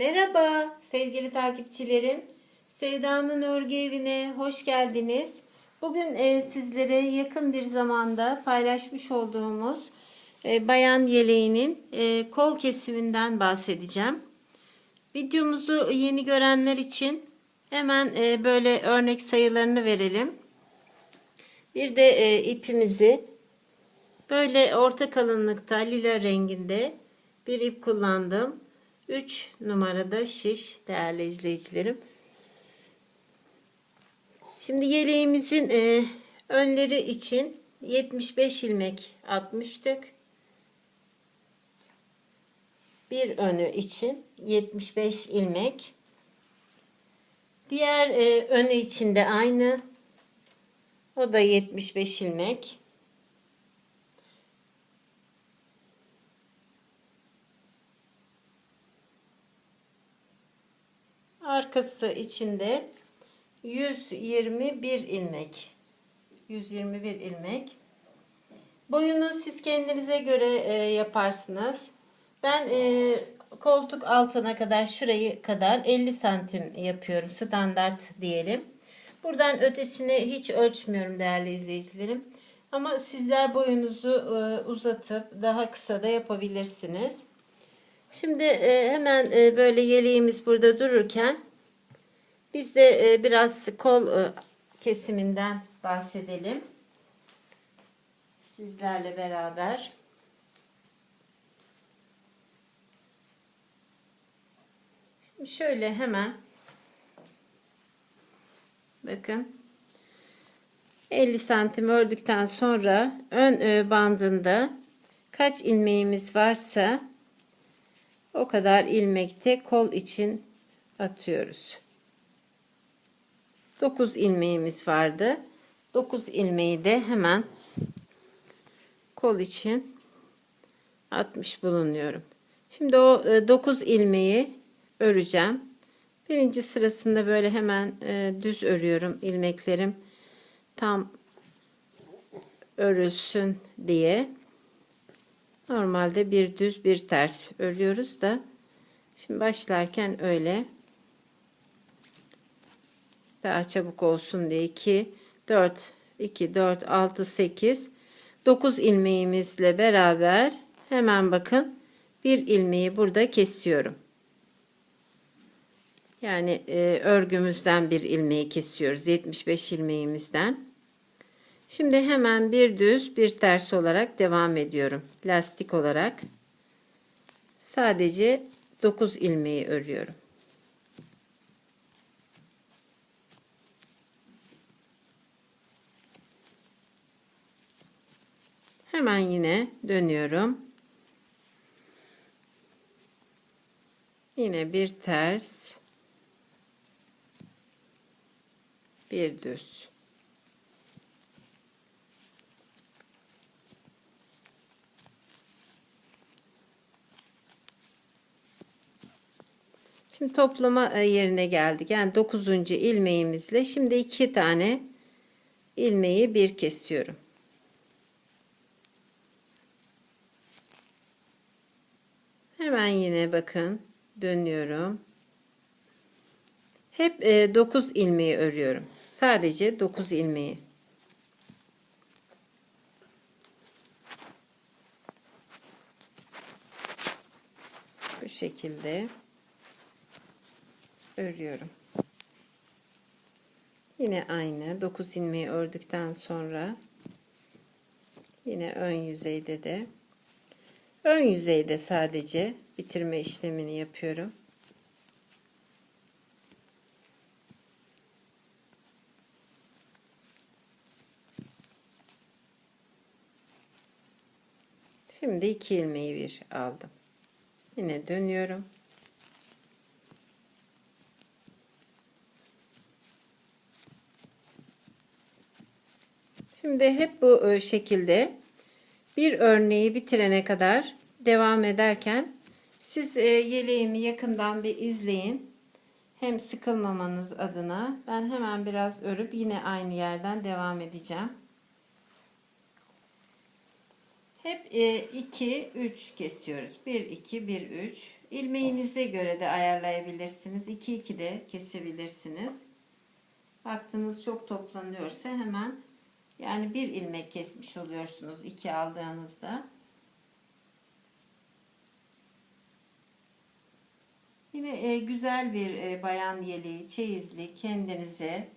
Merhaba sevgili takipçilerim. Sevda'nın örgü evine hoş geldiniz. Bugün e, sizlere yakın bir zamanda paylaşmış olduğumuz e, bayan yeleğinin e, kol kesiminden bahsedeceğim. Videomuzu yeni görenler için hemen böyle örnek sayılarını verelim. Bir de ipimizi böyle orta kalınlıkta lila renginde bir ip kullandım. 3 numarada şiş değerli izleyicilerim. Şimdi yeleğimizin e, önleri için 75 ilmek atmıştık. Bir önü için 75 ilmek. Diğer e, önü için de aynı. O da 75 ilmek. Arkası içinde 121 ilmek. 121 ilmek. Boyunu siz kendinize göre e, yaparsınız. Ben e, koltuk altına kadar şurayı kadar 50 santim yapıyorum. Standart diyelim. Buradan ötesini hiç ölçmüyorum değerli izleyicilerim. Ama sizler boyunuzu e, uzatıp daha kısa da yapabilirsiniz. Şimdi e, hemen e, böyle yeleğimiz burada dururken biz de e, biraz kol kesiminden bahsedelim. Sizlerle beraber. Şimdi şöyle hemen bakın 50 santim ördükten sonra ön bandında kaç ilmeğimiz varsa o kadar ilmekte kol için atıyoruz. 9 ilmeğimiz vardı. 9 ilmeği de hemen kol için atmış bulunuyorum. Şimdi o 9 ilmeği öreceğim. Birinci sırasında böyle hemen e, düz örüyorum ilmeklerim tam örülsün diye. Normalde bir düz bir ters örüyoruz da şimdi başlarken öyle daha çabuk olsun diye 2 4 2 4 6 8 9 ilmeğimizle beraber hemen bakın bir ilmeği burada kesiyorum. Yani e, örgümüzden bir ilmeği kesiyoruz. 75 ilmeğimizden. Şimdi hemen bir düz bir ters olarak devam ediyorum. Lastik olarak. Sadece 9 ilmeği örüyorum. Hemen yine dönüyorum. Yine bir ters. Bir düz. Şimdi toplama e, yerine geldik. Yani 9. ilmeğimizle şimdi iki tane ilmeği bir kesiyorum. Hemen yine bakın dönüyorum. Hep 9 e, ilmeği örüyorum. Sadece 9 ilmeği. Bu şekilde örüyorum. Yine aynı 9 ilmeği ördükten sonra yine ön yüzeyde de ön yüzeyde sadece bitirme işlemini yapıyorum. Şimdi iki ilmeği bir aldım. Yine dönüyorum. Şimdi hep bu e, şekilde bir örneği bitirene kadar devam ederken siz e, yeleğimi yakından bir izleyin. Hem sıkılmamanız adına ben hemen biraz örüp yine aynı yerden devam edeceğim. Hep 2 3 kesiyoruz. 1 2 1 3. İlmeğinize göre de ayarlayabilirsiniz. 2 2 de kesebilirsiniz. Baktığınız çok toplanıyorsa hemen yani bir ilmek kesmiş oluyorsunuz 2 aldığınızda. Yine e, güzel bir e, bayan yeleği, çeyizli kendinize.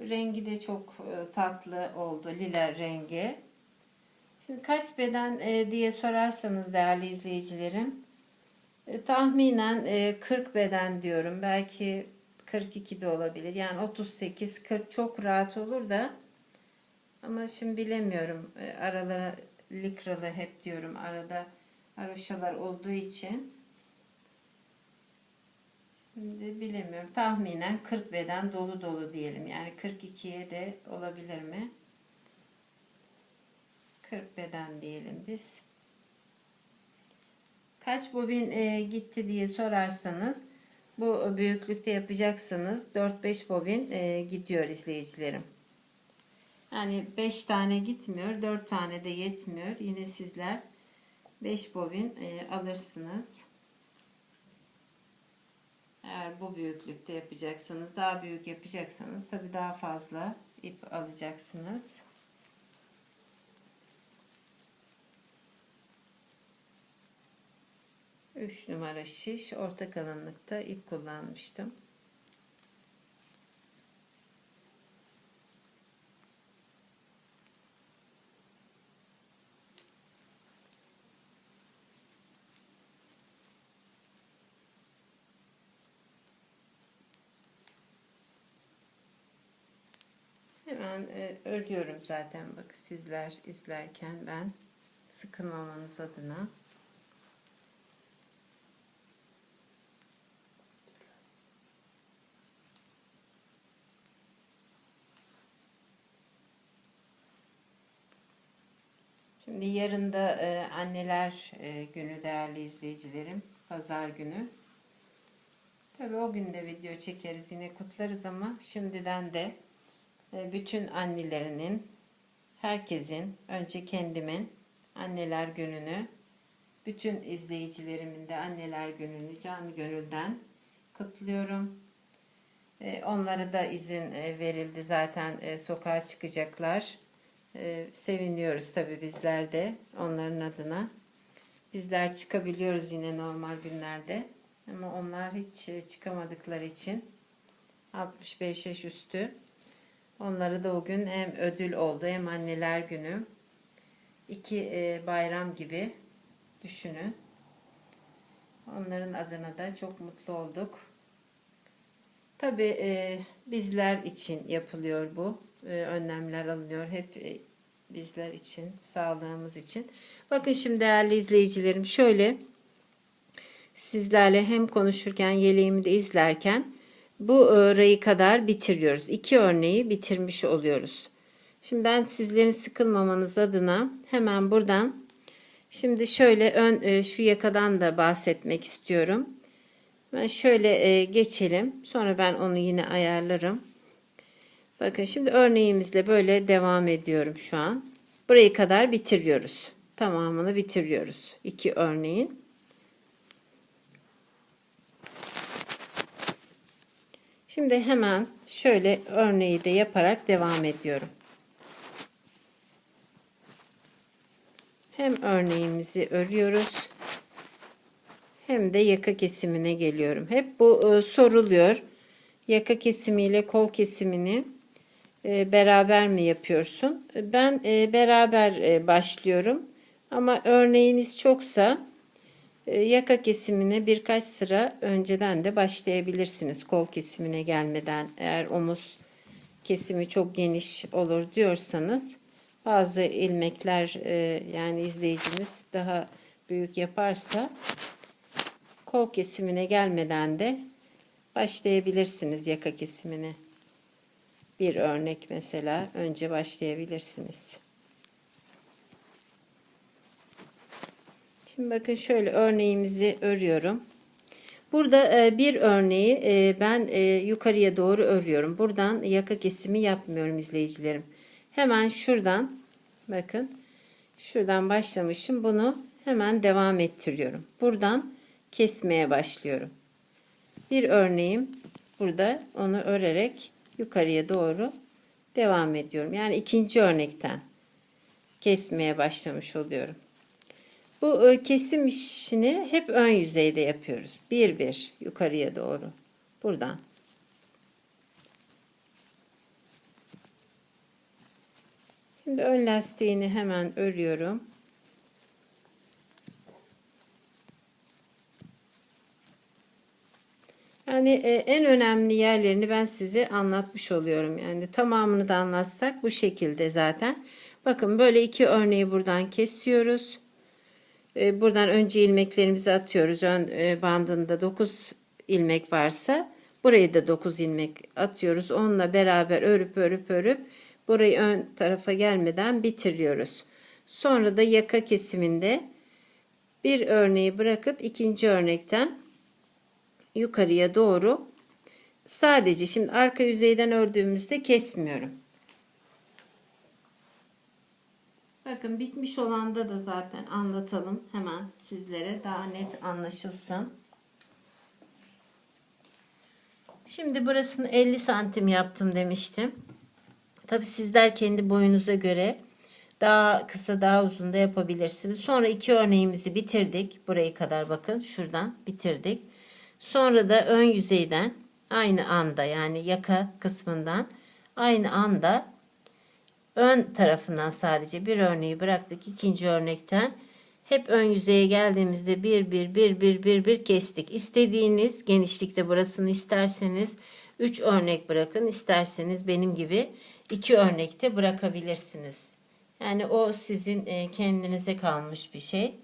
Rengi de çok e, tatlı oldu, lila rengi. Şimdi kaç beden e, diye sorarsanız değerli izleyicilerim, e, tahminen e, 40 beden diyorum. Belki 42 de olabilir. Yani 38, 40 çok rahat olur da. Ama şimdi bilemiyorum. E, aralara likralı hep diyorum. Arada aroşalar olduğu için. Şimdi bilemiyorum. Tahminen 40 beden dolu dolu diyelim. Yani 42'ye de olabilir mi? 40 beden diyelim biz. Kaç bobin e, gitti diye sorarsanız bu büyüklükte yapacaksanız 4-5 bobin e, gidiyor izleyicilerim. Yani 5 tane gitmiyor, 4 tane de yetmiyor. Yine sizler 5 bobin e, alırsınız. Eğer bu büyüklükte yapacaksanız, daha büyük yapacaksanız tabi daha fazla ip alacaksınız. Üç numara şiş orta kalınlıkta ip kullanmıştım. Hemen e, zaten bak sizler izlerken ben sıkılmamanız adına. Şimdi yarın da e, anneler e, günü değerli izleyicilerim. Pazar günü. Tabi o gün de video çekeriz yine kutlarız ama şimdiden de bütün annelerinin, herkesin, önce kendimin anneler gününü, bütün izleyicilerimin de anneler gününü canı gönülden kutluyorum. E, onlara da izin e, verildi zaten sokağa çıkacaklar. Seviniyoruz tabi bizler de onların adına. Bizler çıkabiliyoruz yine normal günlerde. Ama onlar hiç çıkamadıkları için 65 yaş üstü Onları da o gün hem ödül oldu hem anneler günü. İki e, bayram gibi düşünün. Onların adına da çok mutlu olduk. Tabi e, bizler için yapılıyor bu. E, önlemler alınıyor. Hep e, bizler için, sağlığımız için. Bakın şimdi değerli izleyicilerim şöyle sizlerle hem konuşurken yeleğimi de izlerken bu örneği kadar bitiriyoruz. İki örneği bitirmiş oluyoruz. Şimdi ben sizlerin sıkılmamanız adına hemen buradan şimdi şöyle ön e, şu yakadan da bahsetmek istiyorum. Ben şöyle e, geçelim. Sonra ben onu yine ayarlarım. Bakın şimdi örneğimizle böyle devam ediyorum şu an. Burayı kadar bitiriyoruz. Tamamını bitiriyoruz. İki örneğin. Şimdi hemen şöyle örneği de yaparak devam ediyorum. Hem örneğimizi örüyoruz hem de yaka kesimine geliyorum. Hep bu e, soruluyor. Yaka kesimiyle kol kesimini e, beraber mi yapıyorsun? Ben e, beraber başlıyorum. Ama örneğiniz çoksa yaka kesimine birkaç sıra önceden de başlayabilirsiniz. Kol kesimine gelmeden eğer omuz kesimi çok geniş olur diyorsanız bazı ilmekler e, yani izleyicimiz daha büyük yaparsa kol kesimine gelmeden de başlayabilirsiniz yaka kesimine. Bir örnek mesela önce başlayabilirsiniz. Şimdi bakın şöyle örneğimizi örüyorum. Burada e, bir örneği e, ben e, yukarıya doğru örüyorum. Buradan yaka kesimi yapmıyorum izleyicilerim. Hemen şuradan bakın Şuradan başlamışım. Bunu hemen devam ettiriyorum. Buradan kesmeye başlıyorum. Bir örneğim burada onu örerek yukarıya doğru devam ediyorum. Yani ikinci örnekten kesmeye başlamış oluyorum. Bu e, kesim işini hep ön yüzeyde yapıyoruz. Bir bir yukarıya doğru. Buradan. Şimdi ön lastiğini hemen örüyorum. Yani e, en önemli yerlerini ben size anlatmış oluyorum. Yani tamamını da anlatsak bu şekilde zaten. Bakın böyle iki örneği buradan kesiyoruz. E, buradan önce ilmeklerimizi atıyoruz. Ön e, bandında 9 ilmek varsa burayı da 9 ilmek atıyoruz. Onunla beraber örüp örüp örüp burayı ön tarafa gelmeden bitiriyoruz. Sonra da yaka kesiminde bir örneği bırakıp ikinci örnekten yukarıya doğru sadece şimdi arka yüzeyden ördüğümüzde kesmiyorum. Bakın bitmiş olanda da zaten anlatalım hemen sizlere daha net anlaşılsın. Şimdi burasını 50 santim yaptım demiştim. Tabi sizler kendi boyunuza göre daha kısa daha uzun da yapabilirsiniz. Sonra iki örneğimizi bitirdik. Burayı kadar bakın şuradan bitirdik. Sonra da ön yüzeyden aynı anda yani yaka kısmından aynı anda ön tarafından sadece bir örneği bıraktık. ikinci örnekten hep ön yüzeye geldiğimizde bir bir bir bir bir bir kestik. İstediğiniz genişlikte burasını isterseniz 3 örnek bırakın. isterseniz benim gibi 2 örnekte bırakabilirsiniz. Yani o sizin e, kendinize kalmış bir şey.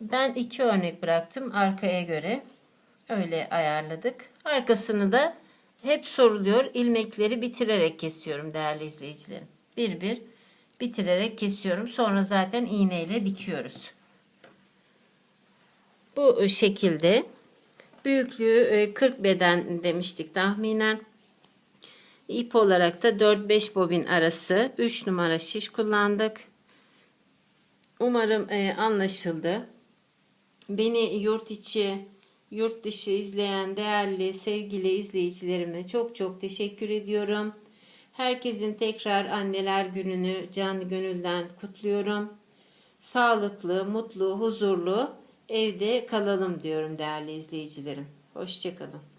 Ben iki örnek bıraktım arkaya göre. Öyle ayarladık. Arkasını da hep soruluyor. ilmekleri bitirerek kesiyorum değerli izleyicilerim. Bir bir bitirerek kesiyorum. Sonra zaten iğneyle dikiyoruz. Bu şekilde büyüklüğü 40 e, beden demiştik tahminen. İp olarak da 4-5 bobin arası 3 numara şiş kullandık. Umarım e, anlaşıldı. Beni yurt içi, yurt dışı izleyen değerli, sevgili izleyicilerime çok çok teşekkür ediyorum. Herkesin tekrar anneler gününü can gönülden kutluyorum. Sağlıklı, mutlu, huzurlu evde kalalım diyorum değerli izleyicilerim. Hoşçakalın.